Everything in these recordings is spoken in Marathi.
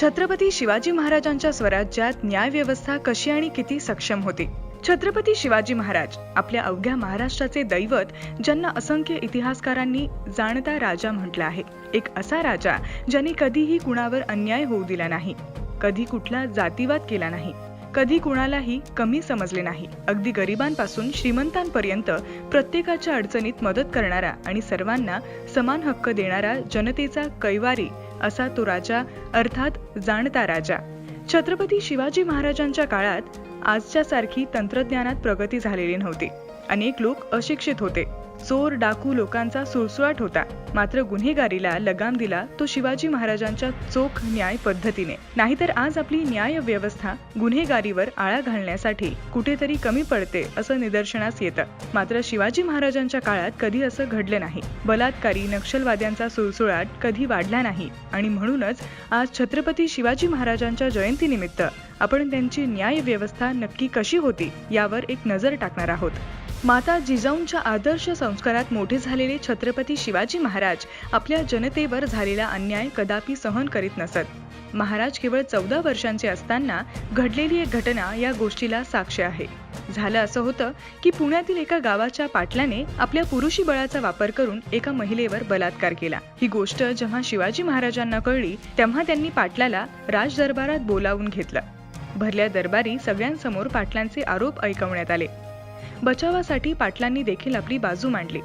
छत्रपती शिवाजी महाराजांच्या स्वराज्यात न्यायव्यवस्था कशी आणि किती सक्षम होती? छत्रपती शिवाजी महाराज आपल्या अवघ्या महाराष्ट्राचे दैवत ज्यांना असंख्य इतिहासकारांनी जाणता राजा म्हटला आहे. एक असा राजा ज्यांनी कधीही कुणावर अन्याय होऊ दिला नाही. कधी कुठला जातीवाद केला नाही. कधी कुणालाही कमी समजले नाही. अगदी गरिबांपासून श्रीमंतांपर्यंत प्रत्येकाच्या अडचणीत मदत करणारा आणि सर्वांना समान हक्क देणारा जनतेचा कैवारी असा तो राजा अर्थात जाणता राजा. छत्रपती शिवाजी महाराजांच्या काळात आजच्या सारखी तंत्रज्ञानात प्रगती झालेली नव्हती. अनेक लोक अशिक्षित होते. चोर डाकू लोकांचा सुळसुळाट होता. मात्र गुन्हेगारीला लगाम दिला तो शिवाजी महाराजांच्या चोख न्याय पद्धतीने. नाहीतर आज आपली न्याय व्यवस्था गुन्हेगारीवर आळा घालण्यासाठी कुठेतरी कमी पडते असं निदर्शनास येतं. मात्र शिवाजी महाराजांच्या काळात कधी असं घडलं नाही. बलात्कारी नक्षलवाद्यांचा सुळसुळाट कधी वाढला नाही. आणि म्हणूनच आज छत्रपती शिवाजी महाराजांच्या जयंतीनिमित्त आपण त्यांची न्याय व्यवस्था नक्की कशी होती यावर एक नजर टाकणार आहोत. माता जिजाऊंच्या आदर्श संस्कारात मोठे झालेले छत्रपती शिवाजी महाराज आपल्या जनतेवर झालेला अन्याय कदापि सहन करीत नसत. महाराज केवळ चौदा वर्षांचे असताना घडलेली एक घटना या गोष्टीला साक्ष आहे. झालं असं होतं की पुण्यातील एका गावाच्या पाटलाने आपल्या पुरुषी बळाचा वापर करून एका महिलेवर बलात्कार केला. ही गोष्ट जेव्हा शिवाजी महाराजांना कळली तेव्हा त्यांनी पाटलाला राजदरबारात बोलावून घेतलं. भरल्या दरबारी सगळ्यांसमोर पाटलांचे आरोप ऐकवण्यात आले. बचावासाठी पाटलांनी देखील आपली बाजू मांडली.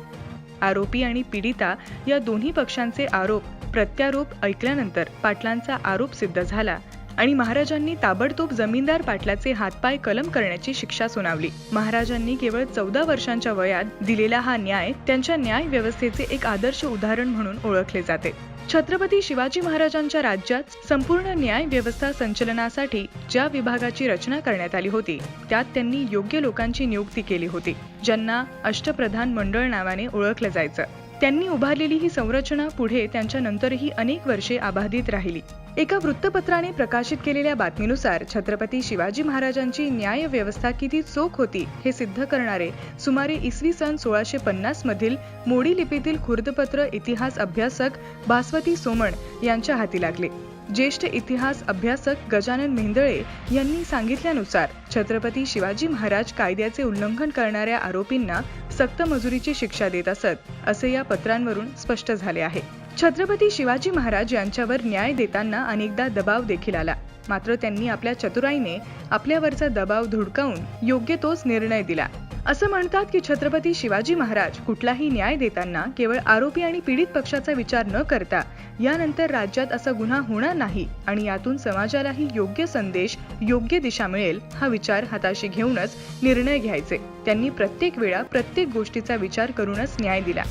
आरोपी आणि पीडिता या दोन्ही पक्षांचे आरोप प्रत्यारोप ऐकल्यानंतर पाटलांचा आरोप सिद्ध झाला. आणि महाराजांनी ताबडतोब जमीनदार पाटलाचे हातपाय कलम करण्याची शिक्षा सुनावली. महाराजांनी केवळ चौदा वर्षांच्या वयात दिलेला हा न्याय त्यांच्या न्याय व्यवस्थेचे एक आदर्श उदाहरण म्हणून ओळखले जाते. छत्रपती शिवाजी महाराजांच्या राज्यात संपूर्ण न्याय व्यवस्था संचलनासाठी ज्या विभागाची रचना करण्यात आली होती त्यात त्यांनी योग्य लोकांची नियुक्ती केली होती ज्यांना अष्टप्रधान मंडळ नावाने ओळखलं जायचं. त्यांनी उभारलेली ही संरचना पुढे त्यांच्या नंतरही अनेक वर्षे अबाधित राहिली. एका वृत्तपत्राने प्रकाशित केलेल्या बातमीनुसार छत्रपती शिवाजी महाराजांची न्याय व्यवस्था किती चोख होती हे सिद्ध करणारे सुमारे इसवी सन सोळाशे पन्नास मधील मोडी लिपीतील खुर्दपत्र इतिहास अभ्यासक भास्वती सोमण यांच्या हाती लागले. ज्येष्ठ इतिहास अभ्यासक गजानन मेंदळे यांनी सांगितल्यानुसार छत्रपती शिवाजी महाराज कायद्याचे उल्लंघन करणाऱ्या आरोपींना सक्त मजुरीची शिक्षा देत असत असे या पत्रांवरून स्पष्ट झाले आहे. छत्रपती शिवाजी महाराज यांच्यावर न्याय देताना अनेकदा दबाव देखील आला. मात्र त्यांनी आपल्या चतुराईने आपल्यावरचा दबाव धुडकावून योग्य तोच निर्णय दिला. असं म्हणतात की छत्रपती शिवाजी महाराज कुठलाही न्याय देताना केवळ आरोपी आणि पीडित पक्षाचा विचार न करता यानंतर राज्यात असा गुन्हा होणार नाही आणि यातून समाजालाही योग्य संदेश योग्य दिशा मिळेल हा विचार हाताशी घेऊनच निर्णय घ्यायचे. त्यांनी प्रत्येक वेळा प्रत्येक गोष्टीचा विचार करूनच न्याय दिला.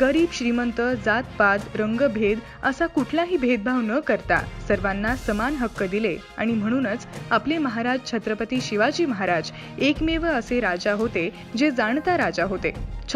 गरीब श्रीमंत जात पात रंगभेद असा कुठलाही भेदभाव न करता सर्वांना समान हक्क दिले आणि म्हणूनच आपले महाराज छत्रपती शिवाजी महाराज एकमेव असे राजा होते जे जाणता राजा होते.